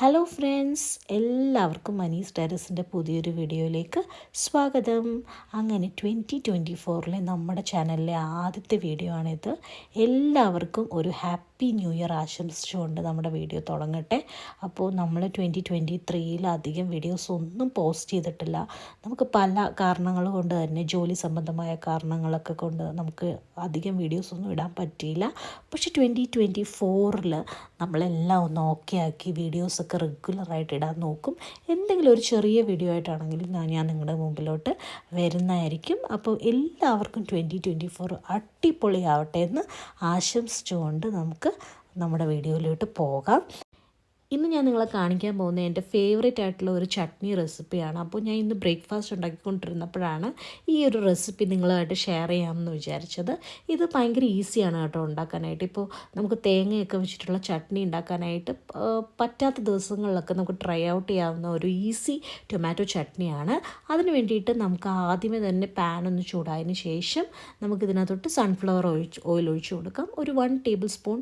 Hello friends എല്ലാവർക്കും മനീസ് ടെറസിന്റെ പുതിയൊരു വീഡിയോയിലേക്ക് സ്വാഗതം. അങ്ങനെ ട്വന്റി ട്വന്റി ഫോറിലെ നമ്മുടെ ചാനലിലെ ആദ്യത്തെ വീഡിയോ ആണിത്. എല്ലാവർക്കും ഒരു ഹാപ്പി ന്യൂ ഇയർ ആശംസിച്ചുകൊണ്ട് നമ്മുടെ വീഡിയോ തുടങ്ങട്ടെ. അപ്പോൾ നമ്മൾ ട്വന്റി ട്വന്റി ത്രീയിലധികം വീഡിയോസ് ഒന്നും പോസ്റ്റ് ചെയ്തിട്ടില്ല. നമുക്ക് പല കാരണങ്ങൾ കൊണ്ട് തന്നെ ജോലി സംബന്ധമായ കാരണങ്ങളൊക്കെ കൊണ്ട് നമുക്ക് അധികം വീഡിയോസ് ഒന്നും ഇടാൻ പറ്റിയില്ല. പക്ഷേ ട്വന്റി ട്വന്റി ഫോറിൽ നമ്മളെല്ലാം ഒന്ന് ഓക്കെ ആക്കി വീഡിയോസൊക്കെ റെഗുലറായിട്ട് ഇടാൻ നോക്കും. എന്തെങ്കിലും ഒരു ചെറിയ വീഡിയോ ആയിട്ടാണെങ്കിലും ഞാൻ നിങ്ങളുടെ മുമ്പിലോട്ട് വരുന്നതായിരിക്കും. അപ്പോൾ എല്ലാവർക്കും ട്വന്റി ട്വന്റി ഫോർ അടിപൊളിയാവട്ടെ എന്ന് ആശംസിച്ചുകൊണ്ട് നമുക്ക് നമ്മുടെ വീഡിയോയിലോട്ട് പോകാം. ഇന്ന് ഞാൻ നിങ്ങളെ കാണിക്കാൻ പോകുന്ന എന്റെ ഫേവറേറ്റ് ആയിട്ടുള്ള ഒരു ചട്നി റെസിപ്പിയാണ് അപ്പോൾ ഞാൻ ഇന്ന് ബ്രേക്ക്ഫാസ്റ്റ് ഉണ്ടാക്കിക്കൊണ്ടിരുന്നപ്പോഴാണ് ഈ ഒരു റെസിപ്പി നിങ്ങളുമായിട്ട് ഷെയർ ചെയ്യാമെന്ന് വിചാരിച്ചത്. ഇത് ഭയങ്കര ഈസിയാണ് കേട്ടോ ഉണ്ടാക്കാനായിട്ട്. ഇപ്പോൾ നമുക്ക് തേങ്ങയൊക്കെ വെച്ചിട്ടുള്ള ചട്നി ഉണ്ടാക്കാനായിട്ട് പറ്റാത്ത ദിവസങ്ങളിലൊക്കെ നമുക്ക് ട്രൈ ഔട്ട് ചെയ്യാവുന്ന ഒരു ഈസി ടൊമാറ്റോ ചട്നിയാണ്. അതിന് വേണ്ടിയിട്ട് നമുക്ക് ആദ്യമേ തന്നെ പാൻ ഒന്ന് ചൂടായതിന് ശേഷം നമുക്കിതിനകത്തോട്ട് സൺഫ്ലവർ ഒഴിച്ച് ഓയിൽ ഒഴിച്ചു കൊടുക്കാം. ഒരു വൺ ടേബിൾ സ്പൂൺ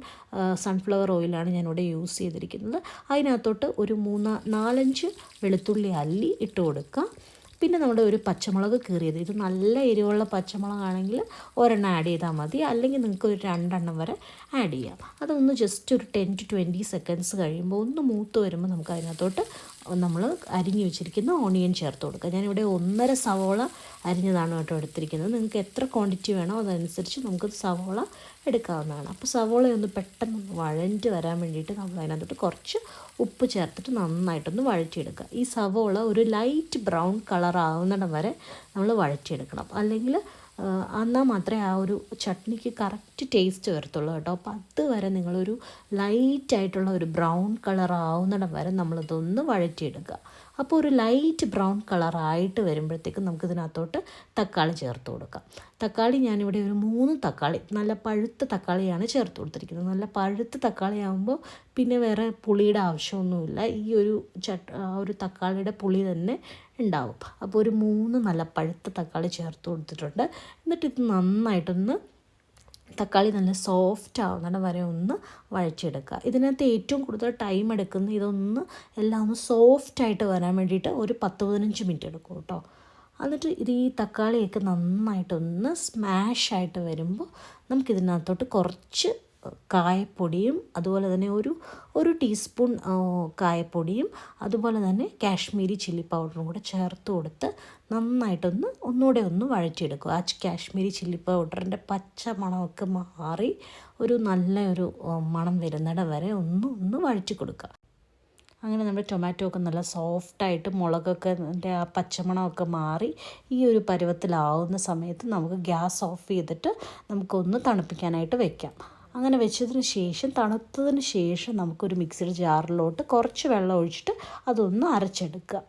സൺഫ്ലവർ ഓയിലാണ് ഞാനിവിടെ യൂസ് ചെയ്തിരിക്കുന്നത്. അതിനകത്തോട്ട് ഒരു മൂന്ന് നാലഞ്ച് വെളുത്തുള്ളി അല്ലി ഇട്ട് കൊടുക്കുക. പിന്നെ നമ്മുടെ ഒരു പച്ചമുളക് കീറിയത്. ഇത് നല്ല എരിവുള്ള പച്ചമുളകാണെങ്കിൽ ഒരെണ്ണം ആഡ് ചെയ്താൽ മതി. അല്ലെങ്കിൽ നിങ്ങൾക്ക് ഒരു രണ്ടെണ്ണം വരെ ആഡ് ചെയ്യാം. അതൊന്ന് ജസ്റ്റ് ഒരു ടെൻ ടു ട്വന്റി സെക്കൻഡ്സ് കഴിയുമ്പോൾ ഒന്ന് മൂത്ത് വരുമ്പോൾ നമുക്ക് അതിനകത്തോട്ട് നമ്മൾ അരിഞ്ഞു വെച്ചിരിക്കുന്ന ഓണിയൻ ചേർത്ത് കൊടുക്കുക. ഞാനിവിടെ ഒന്നര സവോള അരിഞ്ഞതാണ് കേട്ടോ എടുത്തിരിക്കുന്നത്. നിങ്ങൾക്ക് എത്ര ക്വാണ്ടിറ്റി വേണോ അതനുസരിച്ച് നമുക്ക് സവോള എടുക്കാവുന്നതാണ്. അപ്പോൾ സവോള ഒന്ന് പെട്ടെന്ന് വഴഞ്ഞ് വരാൻ വേണ്ടിയിട്ട് നമ്മൾ അതിനകത്തോട്ട് കുറച്ച് ഉപ്പ് ചേർത്തിട്ട് നന്നായിട്ടൊന്ന് വഴറ്റിയെടുക്കുക. ഈ സവോള ഒരു ലൈറ്റ് ബ്രൗൺ കളർ ആവുന്നിടം വരെ നമ്മൾ വഴറ്റിയെടുക്കണം. അല്ലെങ്കിൽ എന്നാൽ മാത്രമേ ആ ഒരു ചട്നിക്ക് കറക്റ്റ് ടേസ്റ്റ് വരത്തുള്ളൂ കേട്ടോ. അപ്പോൾ അതുവരെ നിങ്ങളൊരു ലൈറ്റായിട്ടുള്ള ഒരു ബ്രൗൺ കളർ ആവുന്നിടം വരെ നമ്മളിതൊന്ന് വഴറ്റിയെടുക്കുക. അപ്പോൾ ഒരു ലൈറ്റ് ബ്രൗൺ കളറായിട്ട് വരുമ്പോഴത്തേക്കും നമുക്കിതിനകത്തോട്ട് തക്കാളി ചേർത്ത് കൊടുക്കാം. തക്കാളി ഞാനിവിടെ ഒരു മൂന്ന് തക്കാളി നല്ല പഴുത്ത തക്കാളിയാണ് ചേർത്ത് കൊടുത്തിരിക്കുന്നത്. നല്ല പഴുത്ത തക്കാളി ആകുമ്പോൾ പിന്നെ വേറെ പുളിയുടെ ആവശ്യമൊന്നുമില്ല. ഈ ഒരു ചട്ട ഒരു തക്കാളിയുടെ പുളി തന്നെ ഉണ്ടാവും. അപ്പോൾ ഒരു മൂന്ന് നല്ല പഴുത്ത തക്കാളി ചേർത്ത് കൊടുത്തിട്ടുണ്ട്. എന്നിട്ട് ഇത് നന്നായിട്ടൊന്ന് തക്കാളി നല്ല സോഫ്റ്റ് ആവുന്നിടം വരെ ഒന്ന് വഴച്ചെടുക്കുക ഇതിനകത്ത് ഏറ്റവും കൂടുതൽ ടൈം എടുക്കുന്ന ഇതൊന്ന് എല്ലാം ഒന്ന് സോഫ്റ്റായിട്ട് വരാൻ വേണ്ടിയിട്ട് ഒരു പത്ത് പതിനഞ്ച് മിനിറ്റ് എടുക്കും കേട്ടോ. എന്നിട്ട് ഇത് ഈ തക്കാളിയൊക്കെ നന്നായിട്ടൊന്ന് സ്മാഷായിട്ട് വരുമ്പോൾ നമുക്കിതിനകത്തോട്ട് കുറച്ച് കായപ്പൊടിയും അതുപോലെ തന്നെ ഒരു ഒരു ടീസ്പൂൺ കായപ്പൊടിയും അതുപോലെ തന്നെ കാശ്മീരി ചില്ലി പൗഡറും കൂടെ ചേർത്ത് കൊടുത്ത് നന്നായിട്ടൊന്ന് ഒന്നുകൂടെ ഒന്ന് വഴറ്റിയെടുക്കുക. ആ കാശ്മീരി ചില്ലി പൗഡറിന്റെ പച്ച മണമൊക്കെ മാറി ഒരു നല്ലൊരു മണം വരുന്നിടം വരെ ഒന്ന് ഒന്ന് വഴറ്റി കൊടുക്കുക. അങ്ങനെ നമ്മുടെ ടൊമാറ്റോ ഒക്കെ നല്ല സോഫ്റ്റായിട്ട് മുളകൊക്കെ ആ പച്ചമണമൊക്കെ മാറി ഈ ഒരു പരുവത്തിലാവുന്ന സമയത്ത് നമുക്ക് ഗ്യാസ് ഓഫ് ചെയ്തിട്ട് നമുക്കൊന്ന് തണുപ്പിക്കാനായിട്ട് വെക്കാം. അങ്ങനെ വെച്ചതിന് ശേഷം തണുത്തതിന് ശേഷം നമുക്കൊരു മിക്സിയുടെ ജാറിലോട്ട് കുറച്ച് വെള്ളം ഒഴിച്ചിട്ട് അതൊന്ന് അരച്ചെടുക്കുക.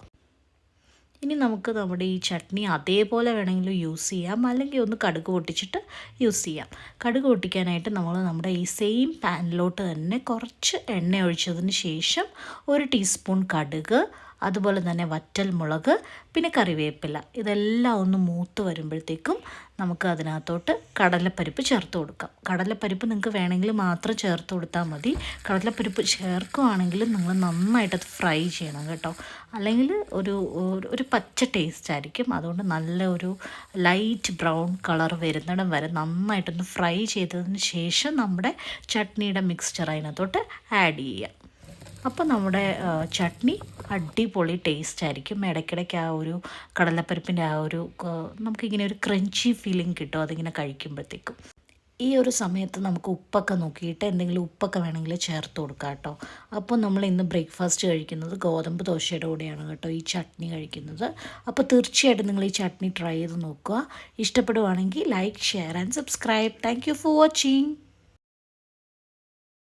ഇനി നമുക്ക് നമ്മുടെ ഈ ചട്നി അതേപോലെ വേണമെങ്കിലും യൂസ് ചെയ്യാം. അല്ലെങ്കിൽ ഒന്ന് കടുക് പൊട്ടിച്ചിട്ട് യൂസ് ചെയ്യാം. കടുക് പൊട്ടിക്കാനായിട്ട് നമ്മൾ നമ്മുടെ ഈ സെയിം പാനിലോട്ട് തന്നെ കുറച്ച് എണ്ണ ഒഴിച്ചതിന് ശേഷം ഒരു ടീസ്പൂൺ കടുക് അതുപോലെ തന്നെ വറ്റൽ മുളക് പിന്നെ കറിവേപ്പില. ഇതെല്ലാം ഒന്ന് മൂത്ത് വരുമ്പോഴത്തേക്കും നമുക്ക് അതിനകത്തോട്ട് കടലപ്പരിപ്പ് ചേർത്ത് കൊടുക്കാം. കടലപ്പരിപ്പ് നിങ്ങൾക്ക് വേണമെങ്കിൽ മാത്രം ചേർത്ത് കൊടുത്താൽ മതി. കടലപ്പരിപ്പ് ചേർക്കുകയാണെങ്കിൽ നിങ്ങൾ നന്നായിട്ട് അത് ഫ്രൈ ചെയ്യണം കേട്ടോ. അല്ലെങ്കിൽ ഒരു ഒരു- പച്ച ടേസ്റ്റ് ആയിരിക്കും. അതുകൊണ്ട് നല്ല ഒരു ലൈറ്റ് ബ്രൗൺ കളർ വരുന്നിടം വരെ നന്നായിട്ടൊന്ന് ഫ്രൈ ചെയ്തതിന് ശേഷം നമ്മുടെ ചട്നിയുടെ മിക്സ്ചർ അതിനകത്തോട്ട് ആഡ് ചെയ്യുക. അപ്പോൾ നമ്മുടെ ചട്നി അടിപൊളി ടേസ്റ്റ് ആയിരിക്കും. ഇടയ്ക്കിടയ്ക്ക് ആ ഒരു കടലപ്പരിപ്പിന്റെ ആ ഒരു നമുക്കിങ്ങനെ ഒരു ക്രഞ്ചി ഫീലിംഗ് കിട്ടും അതിങ്ങനെ കഴിക്കുമ്പോഴത്തേക്കും. ഈ ഒരു സമയത്ത് നമുക്ക് ഉപ്പൊക്കെ നോക്കിയിട്ട് എന്തെങ്കിലും ഉപ്പൊക്കെ വേണമെങ്കിൽ ചേർത്ത് കൊടുക്കാം കേട്ടോ. അപ്പോൾ നമ്മൾ ഇന്ന് ബ്രേക്ക്ഫാസ്റ്റ് കഴിക്കുന്നത് ഗോതമ്പ് ദോശയുടെ കൂടെയാണ് കേട്ടോ ഈ ചട്നി കഴിക്കുന്നത്. അപ്പോൾ തീർച്ചയായിട്ടും നിങ്ങൾ ഈ ചട്നി ട്രൈ ചെയ്ത് നോക്കുക. ഇഷ്ടപ്പെടുവാണെങ്കിൽ like share and subscribe thank for watching